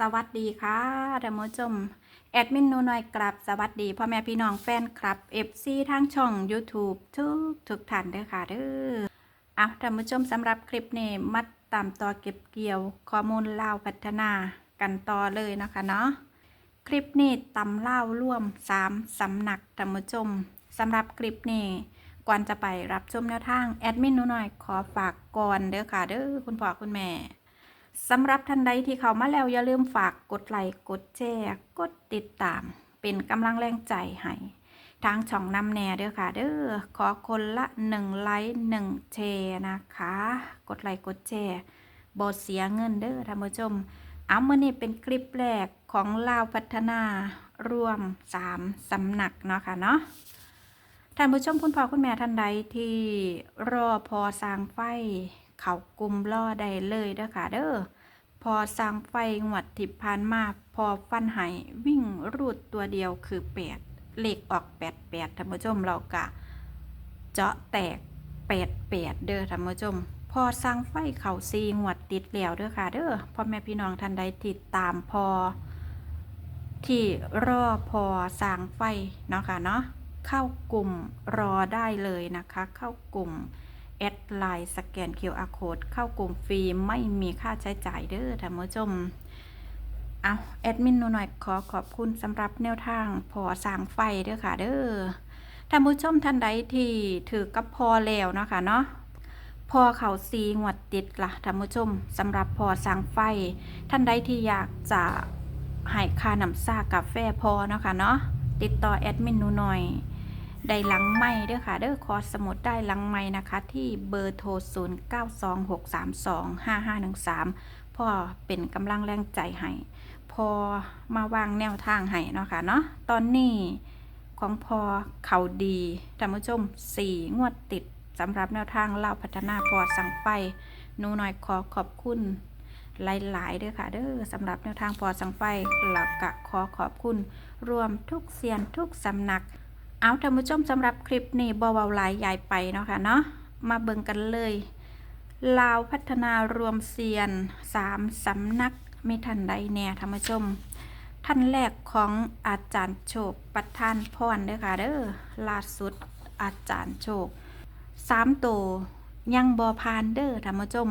สวัสดีค่ะท่านผู้ชม แอดมินนูน้อยกลับสวัสดีพ่อแม่พี่น้องแฟนคลับ FC ทางช่อง YouTube ทุกทุกท่านเด้อค่ะเด้ออะท่านผู้ชมสำหรับคลิปนี้มาตามต่อเก็บเกี่ยว ข้อมูลเล่าวพัฒนากันต่อเลยนะคะเนาะคลิปนี้ตำเล่าร่วม 3สำนักท่านผู้ชมสำหรับคลิปนี้ก่อนจะไปรับชมแนวทางแอดมินนูน่อยขอฝากก่อนเด้อค่ะเด้อคุณพ่อคุณแม่ สำหรับท่านใดที่เข้ามาแล้วอย่าลืมฝากกดไลค์กดแชร์กดติดตาม เป็นกำลังแรงใจให้ทางช่องนำแน่เด้อค่ะ เด้อขอคนละ1ไลค์1แชร์นะคะ กดไลค์กดแชร์บอดเสียเงินเด้อท่านผู้ชมเอาเมื่อนี้เป็นคลิปแรกของลาวพัฒนารวม3สำนักเนาะค่ะเนาะท่านผู้ชมคุณพ่อคุณแม่ท่านใดที่รอพอสร้างไฟ เขากลุ่มล่อได้เลยเด้อค่ะ เด้อพอสร้างไฟงวดทิพานมาพอฟันหายวิ่งรูดตัวเดียวคือแปดเลขออกแปดแปดท่านผู้ชมเรากะ เจาะแตกแปดแปดเด้อท่านผู้ชมพอสร้างไฟเขาซีงวดติดแล้วเด้อค่ะ เด้อพ่อแม่พี่น้องท่านใดติดตามพอ ที่รอพอสร้างไฟเนาะค่ะเนาะเข้ากลุ่มรอได้เลยนะคะ เข้ากลุ่ม แอดไลน์สแกน QR Code เข้ากลุ่มฟรีไม่มีค่าใช้จ่ายเด้อท่านผู้ชมเอาแอดมินหนูหน่อยขอขอบคุณสำหรับแนวทางพอสร้างไฟเด้อค่ะเด้อท่านผู้ชมท่านใดที่ถือกับพอแล้วเนาะค่ะเนาะพอเขาซีงวดติดละ่ะท่านผู้ชมสำหรับพอสร้างไฟ ท่านใดที่อยากจะให้ค่าน้ำซากาแฟพอเนาะค่ะเนาะติดต่อแอดมินหนูหน่อย ได้หลังไม่เด้อค่ะ เด้อคอสมุดได้หลังไม่นะคะ ที่เบอร์โทร 0 9 2 6 3 2 5 5 1 3 พ่อเป็นกำลังแรงใจให้พอมาวางแนวทางให้เนาะค่ะเนาะตอนนี้ของพอเขาดีท่านผู้ชม 4 งวดติดสำหรับแนวทางเล่าพัฒนาพอสั่งไปนูหน่อยขอขอบคุณหลายๆเด้อค่ะเด้อสำหรับแนวทางพอสั่งไปหลักกะขอขอบคุณ รวมทุกเซียนทุกสำนัก เอาท่านผู้ชมสำหรับคลิปนี้บเวาหลายใหญ่ไปเนาะค่ะเนาะมาเบิ่งกันเลย ลาวพัฒนารวมเซียนสามสำนักไม่ทันใดแน่ท่านผู้ชม ท่านแรกของอาจารย์โชคประธานพรเด้อค่ะเด้อล่าสุดอาจารย์โชคสามตัวยังบอพานเด้อท่านผู้ชม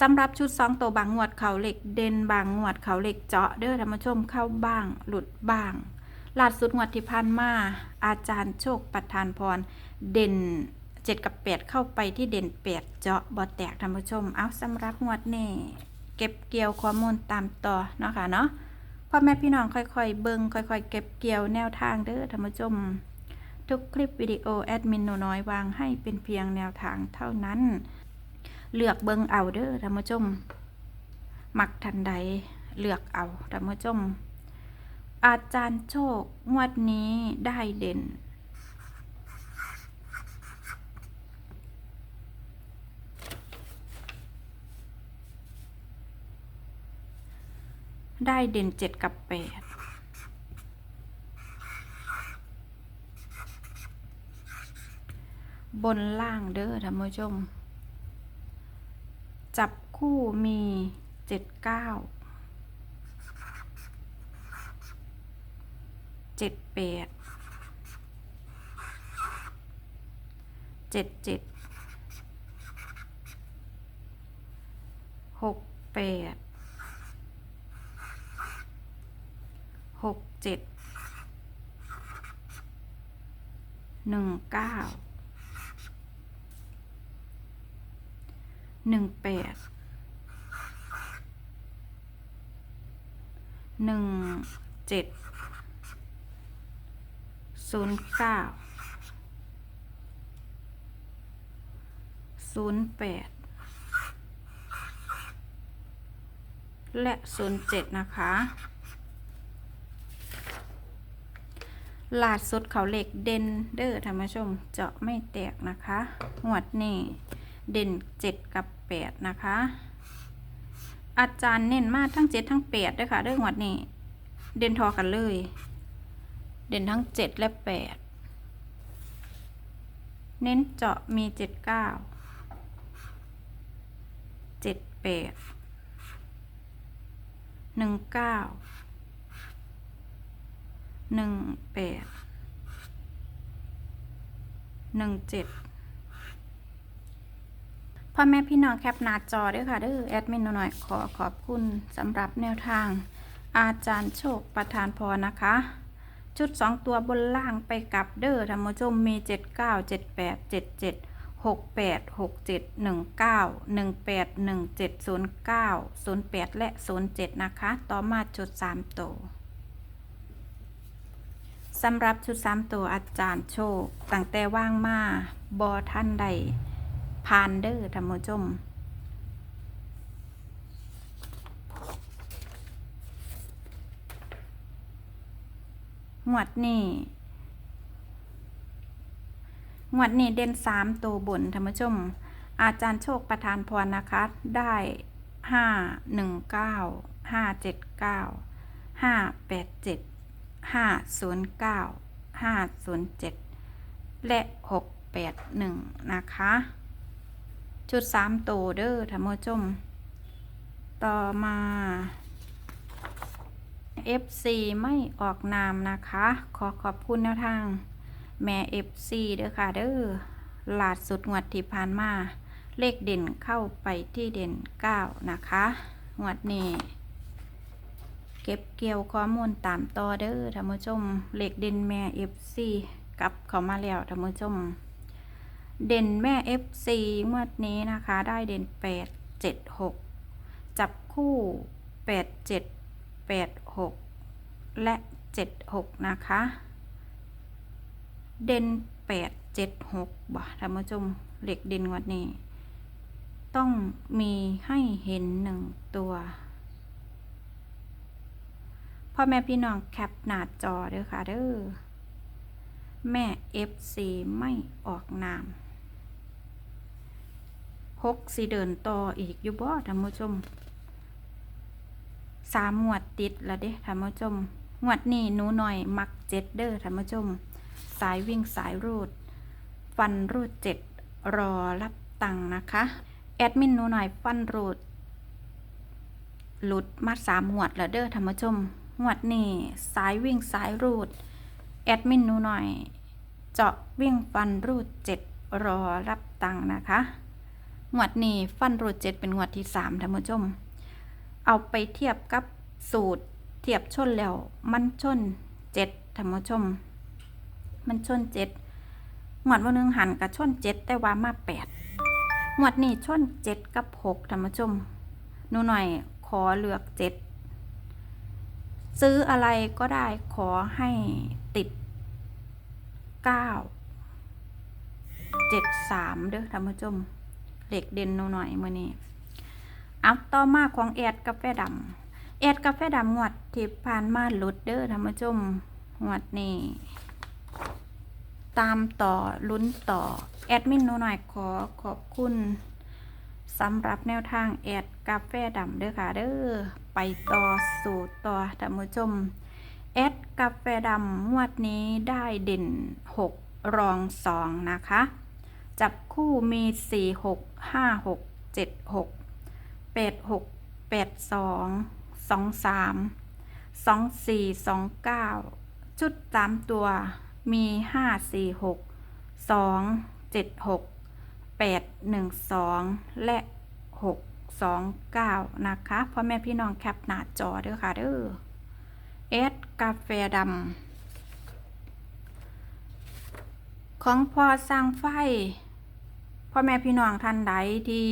สำหรับชุดสองตัวบางงวดเขาเหล็กเด่นบางงวดเขาเหล็กเจาะเด้อท่านผู้ชมเข้าบ้าง หลุดบ้าง ล่าสุดงวดที่ผ่านมาอาจารย์โชคประทานพร เด่นเจ็ดกับแปดเข้าไปที่เด่นแปดเจาะบอแตกท่านผู้ชม เอาสำหรับงวดนี้เก็บเกี่ยวข้อมูลตามต่อเนาะค่ะเนาะพ่อแม่พี่น้องค่อยๆ เบิงค่อยๆ เก็บเกี่ยวแนวทางเด้อท่านผู้ชม ทุกคลิปวิดีโอแอดมินหนูน้อยวางให้เป็นเพียงแนวทางเท่านั้น เลือกเบิงเอาเด้อท่านผู้ชม มักทันใดเลือกเอาท่านผู้ชม อาจารย์โชค งวดนี้ได้เด่น ได้เด่นเจ็ดกับแปดบนล่างเด้อท่านผู้ชม จับคู่มีเจ็ดเก้า เจ็ดแปดเจ็ดเจ็ดหกแปดหกเจ็ดหนึ่งเก้าหนึ่งแปดหนึ่งเจ็ด ศูนย์เก้าศูนย์แปดและศูนย์เจ็ดนะคะลาดสุดเขาเหล็กเดนเด้อท่านผู้ชมเจาะไม่แตกนะคะหวดนี่เด่นเจ็ดกับแปดนะคะ อาจารย์เน้นมากทั้งเจ็ดทั้งแปดด้วยค่ะเรื่องหวดนี้เด่นทอกันเลย เด่นทั้งเจ็ดและแปดเน้นเจาะมีเจ็ดเก้าเจ็ดแปดหนึ่งเก้าหนึ่งแปดหนึ่งเจ็ดพ่อแม่พี่น้องแคปหน้าจอด้วยค่ะเด้อแอดมินหน่อยขอขอบคุณสำหรับแนวทาง อาจารย์โชคประธานพรนะคะ ชุด 2 ตัวบนล่างไปกับเด้อท่านผู้ชมมี 79 78 77 68 67 19 18 17 09 08 และ 07 นะคะ ต่อมาชุด 3 ตัวสำหรับชุด 3 ตัวอาจารย์โชคตั้งแต่ว่างมาบอท่านใดผ่านเด้อท่านผู้ชม งวดนี้งวดนี้เด่นสามตัวบนท่านผู้ชม อาจารย์โชคประทานพรนะคะ ได้ห้าหนึ่งเก้าห้าเจ็ดเก้าห้าแปดเจ็ดห้าศูนย์เก้าห้าศูนย์เจ็ดและหกแปดหนึ่งนะคะชุดสามตัวเด้อท่านผู้ชม ต่อมา FC ไม่ออกนามนะคะ ขอขอบคุณแนวทาง แม่ FC เด้อค่ะเด้อหลาดสุดงวดที่ผ่านมา เลขเด่นเข้าไปที่เด่น 9 นะคะงวดนี้เก็บเกี่ยวข้อมูลตามต่อเด้อท่านผู้ชมเลขเด่นแม่ FC กลับเข้ามาแล้วท่านผู้ชม เด่นแม่ FC งวดนี้นะคะ ได้เด่น 8 7 6 จับคู่ 8 7 8 6 และ 7 6 นะคะ เด่น8 7 6บ่ท่านผู้ชมเหล็กเด่นวันนี้ ต้องมีให้เห็นหนึ่งตัวพ่อแม่พี่น้องแคปหน้าจอเด้อค่ะเด้อแม่ FC ไม่ออกนามหกสีเดินต่ออีกอยู่บ่ท่านผู้ชม สามงวดติดและเด้ท่านผู้ชมงวดนี้หนูหน่อยมักเจ็ดเด้อท่านผู้ชม สายวิ่งสายรูด ฟันรูดเจ็ดรอรับตังค์นะคะ แอดมินหนูหน่อยฟันรูด หลุดมาสามงวดแล้วเด้อท่านผู้ชมงวดนี้สายวิ่งสายรูด แอดมินหนูหน่อย เจาะวิ่งฟันรูดเจ็ดรอรับตังค์นะคะงวดนี้ฟันรูดเจ็ดเป็นงวดที่สามท่านผู้ชม เอาไปเทียบกับสูตรเทียบชนแล้ว มันชนเจ็ดท่านผู้ชม มันชนเจ็ดงวดวันหนึ่งหันกับชนเจ็ดแต่ว่ามาแปดงวดนี้ชนเจ็ดกับหกท่านผู้ชมหนูหน่อยขอเลือกเจ็ดซื้ออะไรก็ได้ขอให้ติดเก้าเจ็ดสามเด้อท่านผู้ชมเหล็กเด่นหนูหน่อยมื่อนี้ เอาต่อมาของแอดกาแฟดำแอดกาแฟดำงวดที่ผ่านมาหลุดเด้อท่านผู้ชมงวดนี้ตามต่อลุ้นต่อ แอดมินหนูหน่อยขอขอบคุณสำหรับแนวทางแอดกาแฟดำเด้อค่ะเด้อไปต่อสู่ต่อท่านผู้ชมแอดกาแฟดำงวดนี้ได้เด่น 6 รอง 2 นะคะ จับคู่มี 4 6 5 6 7 6 แปดหกแปดสองสองสามสองสี่สองเก้าชุดสามตัวมีห้าสี่หกสองเจ็ดหกแปดหนึ่งสองและหกสองเก้านะคะพ่อแม่พี่น้องแคปหน้าจอเด้อค่ะเด้อเอสกาแฟดำของพอสร้างไฟพ่อแม่พี่น้องท่านใดที่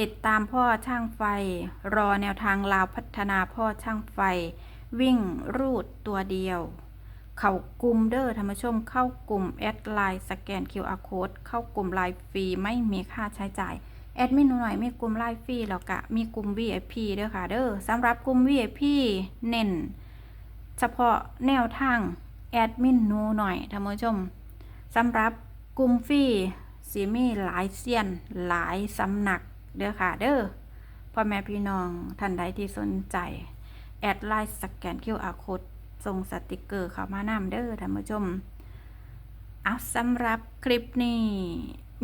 ติดตามพ่อช่างไฟ รอแนวทางลาวพัฒนาพ่อช่างไฟ วิ่งรูดตัวเดียว เข้ากลุ่มเดอท่านผู้ชมเข้ากลุ่มแอดไลน์สแกน QR Code เข้ากลุ่มไลน์ฟรีไม่มีค่าใช้จ่าย แอดมินหน่อยมีกลุ่มไลน์ฟรีแล้วก็มีกลุ่ม VIP เด้อค่ะเด้อสำหรับกลุ่ม VIP เน้นเฉพาะแนวทางแอดมินหนูหน่อยท่านผู้ชมสำหรับกลุ่มฟรีสีมีหลายเซียนหลายสำนัก เด้อค่ะ เด้อพ่อแม่พี่น้องท่านใดที่สนใจ แอดไลน์สแกน QR Code ส่งสติกเกอร์เข้ามานำเด้อท่านผู้ชมเอาสำหรับคลิปนี้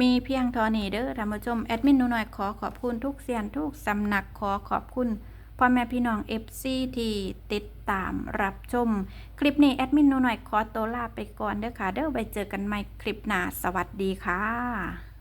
มีเพียงเท่านี้เด้อท่านผู้ชมแอดมินหนูหน่อยขอขอบคุณทุกเซียนทุกสำนักขอขอบคุณพ่อแม่พี่น้อง FC ที่ติดตามรับชม คลิปนี้แอดมินหนูหน่อยขอตัวลาไปก่อนเด้อค่ะ เด้อไว้เจอกันใหม่คลิปหน้าสวัสดีค่ะ